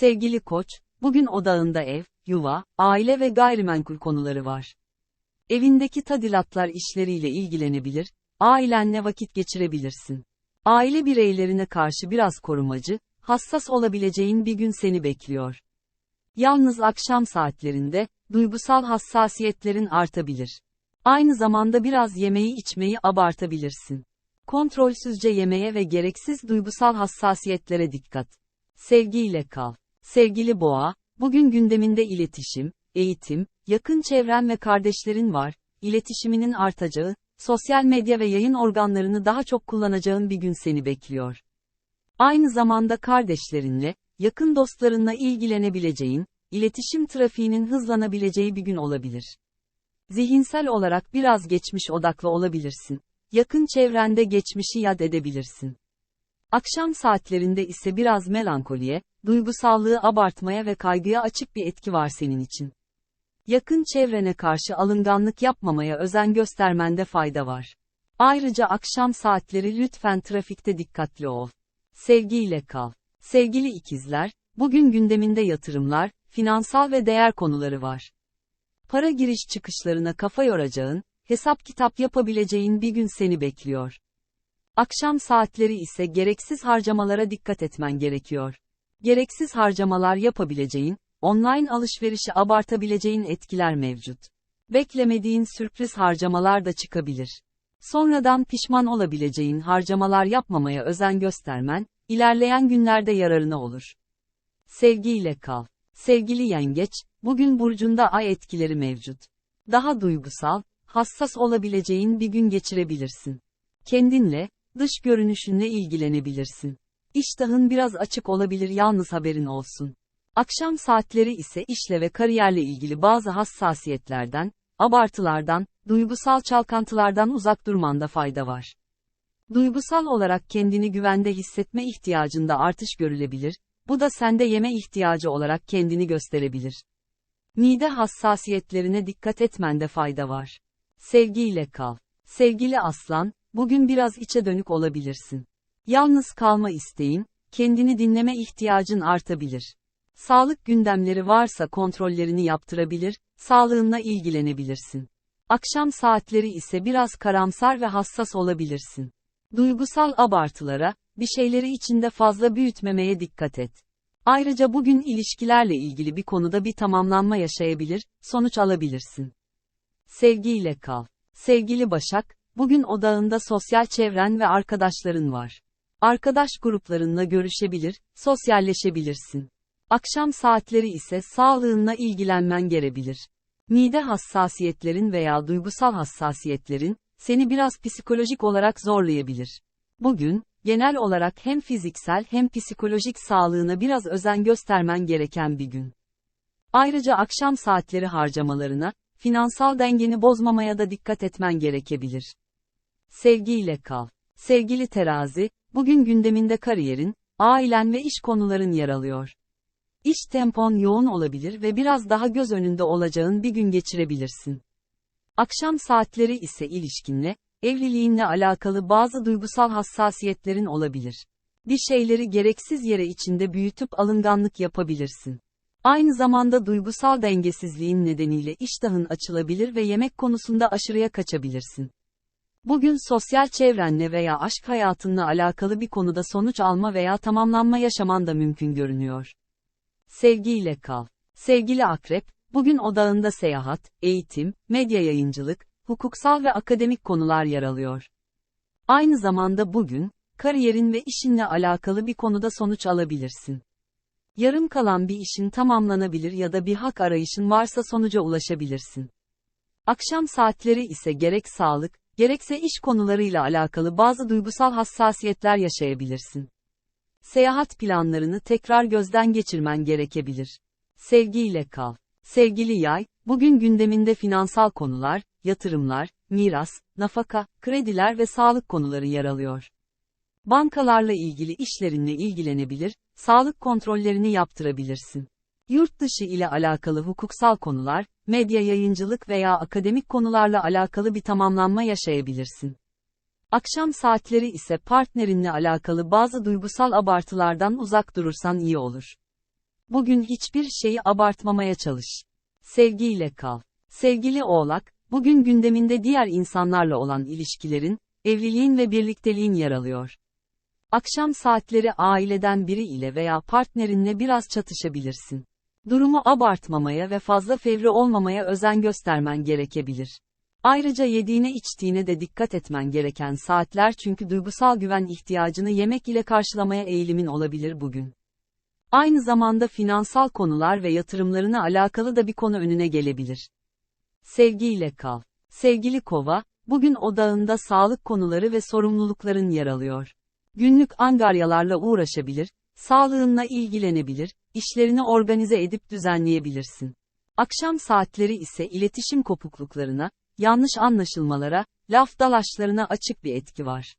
Sevgili koç, bugün odağında ev, yuva, aile ve gayrimenkul konuları var. Evindeki tadilatlar işleriyle ilgilenebilir, ailenle vakit geçirebilirsin. Aile bireylerine karşı biraz korumacı, hassas olabileceğin bir gün seni bekliyor. Yalnız akşam saatlerinde, duygusal hassasiyetlerin artabilir. Aynı zamanda biraz yemeği içmeyi abartabilirsin. Kontrolsüzce yemeye ve gereksiz duygusal hassasiyetlere dikkat. Sevgiyle kal. Sevgili boğa, bugün gündeminde iletişim, eğitim, yakın çevren ve kardeşlerin var, iletişiminin artacağı, sosyal medya ve yayın organlarını daha çok kullanacağın bir gün seni bekliyor. Aynı zamanda kardeşlerinle, yakın dostlarınla ilgilenebileceğin, iletişim trafiğinin hızlanabileceği bir gün olabilir. Zihinsel olarak biraz geçmiş odaklı olabilirsin. Yakın çevrende geçmişi yad edebilirsin. Akşam saatlerinde ise biraz melankoliye, duygusallığı abartmaya ve kaygıya açık bir etki var senin için. Yakın çevrene karşı alınganlık yapmamaya özen göstermende fayda var. Ayrıca akşam saatleri lütfen trafikte dikkatli ol. Sevgiyle kal. Sevgili ikizler, bugün gündeminde yatırımlar, finansal ve değer konuları var. Para giriş çıkışlarına kafa yoracağın, hesap kitap yapabileceğin bir gün seni bekliyor. Akşam saatleri ise gereksiz harcamalara dikkat etmen gerekiyor. Gereksiz harcamalar yapabileceğin, online alışverişi abartabileceğin etkiler mevcut. Beklemediğin sürpriz harcamalar da çıkabilir. Sonradan pişman olabileceğin harcamalar yapmamaya özen göstermen, ilerleyen günlerde yararına olur. Sevgiyle kal. Sevgili yengeç, bugün burcunda ay etkileri mevcut. Daha duygusal, hassas olabileceğin bir gün geçirebilirsin. Kendinle, dış görünüşünle ilgilenebilirsin. İştahın biraz açık olabilir yalnız haberin olsun. Akşam saatleri ise işle ve kariyerle ilgili bazı hassasiyetlerden, abartılardan, duygusal çalkantılardan uzak durmanda fayda var. Duygusal olarak kendini güvende hissetme ihtiyacında artış görülebilir, bu da sende yeme ihtiyacı olarak kendini gösterebilir. Mide hassasiyetlerine dikkat etmende fayda var. Sevgiyle kal. Sevgili aslan, bugün biraz içe dönük olabilirsin. Yalnız kalma isteğin, kendini dinleme ihtiyacın artabilir. Sağlık gündemleri varsa kontrollerini yaptırabilir, sağlığınla ilgilenebilirsin. Akşam saatleri ise biraz karamsar ve hassas olabilirsin. Duygusal abartılara, bir şeyleri içinde fazla büyütmemeye dikkat et. Ayrıca bugün ilişkilerle ilgili bir konuda bir tamamlanma yaşayabilir, sonuç alabilirsin. Sevgiyle kal. Sevgili Başak, bugün odağında sosyal çevren ve arkadaşların var. Arkadaş gruplarınla görüşebilir, sosyalleşebilirsin. Akşam saatleri ise sağlığınla ilgilenmen gerebilir. Mide hassasiyetlerin veya duygusal hassasiyetlerin, seni biraz psikolojik olarak zorlayabilir. Bugün, genel olarak hem fiziksel hem psikolojik sağlığına biraz özen göstermen gereken bir gün. Ayrıca akşam saatleri harcamalarına, finansal dengeni bozmamaya da dikkat etmen gerekebilir. Sevgiyle kal. Sevgili terazi, bugün gündeminde kariyerin, ailen ve iş konuların yer alıyor. İş tempon yoğun olabilir ve biraz daha göz önünde olacağın bir gün geçirebilirsin. Akşam saatleri ise ilişkinle, evliliğinle alakalı bazı duygusal hassasiyetlerin olabilir. Bir şeyleri gereksiz yere içinde büyütüp alınganlık yapabilirsin. Aynı zamanda duygusal dengesizliğin nedeniyle iştahın açılabilir ve yemek konusunda aşırıya kaçabilirsin. Bugün sosyal çevrenle veya aşk hayatınla alakalı bir konuda sonuç alma veya tamamlanma yaşaman da mümkün görünüyor. Sevgiyle kal. Sevgili akrep, bugün odağında seyahat, eğitim, medya yayıncılık, hukuksal ve akademik konular yer alıyor. Aynı zamanda bugün, kariyerin ve işinle alakalı bir konuda sonuç alabilirsin. Yarım kalan bir işin tamamlanabilir ya da bir hak arayışın varsa sonuca ulaşabilirsin. Akşam saatleri ise gerek sağlık, gerekse iş konularıyla alakalı bazı duygusal hassasiyetler yaşayabilirsin. Seyahat planlarını tekrar gözden geçirmen gerekebilir. Sevgiyle kal. Sevgili yay, bugün gündeminde finansal konular, yatırımlar, miras, nafaka, krediler ve sağlık konuları yer alıyor. Bankalarla ilgili işlerinle ilgilenebilir, sağlık kontrollerini yaptırabilirsin. Yurt dışı ile alakalı hukuksal konular, medya yayıncılık veya akademik konularla alakalı bir tamamlanma yaşayabilirsin. Akşam saatleri ise partnerinle alakalı bazı duygusal abartılardan uzak durursan iyi olur. Bugün hiçbir şeyi abartmamaya çalış. Sevgiyle kal. Sevgili Oğlak, bugün gündeminde diğer insanlarla olan ilişkilerin, evliliğin ve birlikteliğin yer alıyor. Akşam saatleri aileden biri ile veya partnerinle biraz çatışabilirsin. Durumu abartmamaya ve fazla fevri olmamaya özen göstermen gerekebilir. Ayrıca yediğine içtiğine de dikkat etmen gereken saatler çünkü duygusal güven ihtiyacını yemek ile karşılamaya eğilimin olabilir bugün. Aynı zamanda finansal konular ve yatırımlarına alakalı da bir konu önüne gelebilir. Sevgiyle kal. Sevgili kova, bugün odağında sağlık konuları ve sorumlulukların yer alıyor. Günlük angaryalarla uğraşabilir, sağlığınla ilgilenebilir, işlerini organize edip düzenleyebilirsin. Akşam saatleri ise iletişim kopukluklarına, yanlış anlaşılmalara, laf dalaşlarına açık bir etki var.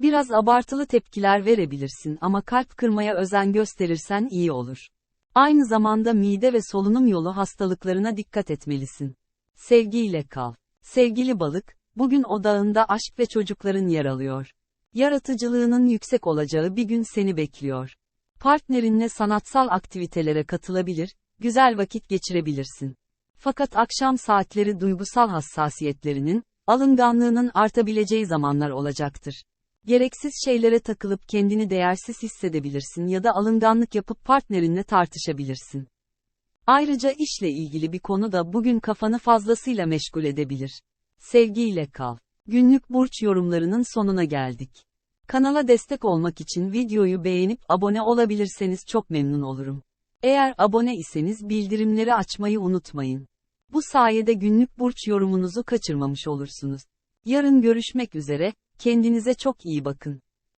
Biraz abartılı tepkiler verebilirsin ama kalp kırmaya özen gösterirsen iyi olur. Aynı zamanda mide ve solunum yolu hastalıklarına dikkat etmelisin. Sevgiyle kal. Sevgili balık, bugün odağında aşk ve çocukların yer alıyor. Yaratıcılığının yüksek olacağı bir gün seni bekliyor. Partnerinle sanatsal aktivitelere katılabilir, güzel vakit geçirebilirsin. Fakat akşam saatleri duygusal hassasiyetlerinin, alınganlığının artabileceği zamanlar olacaktır. Gereksiz şeylere takılıp kendini değersiz hissedebilirsin ya da alınganlık yapıp partnerinle tartışabilirsin. Ayrıca işle ilgili bir konu da bugün kafanı fazlasıyla meşgul edebilir. Sevgiyle kal. Günlük burç yorumlarının sonuna geldik. Kanala destek olmak için videoyu beğenip abone olabilirseniz çok memnun olurum. Eğer abone iseniz bildirimleri açmayı unutmayın. Bu sayede günlük burç yorumunuzu kaçırmamış olursunuz. Yarın görüşmek üzere, kendinize çok iyi bakın.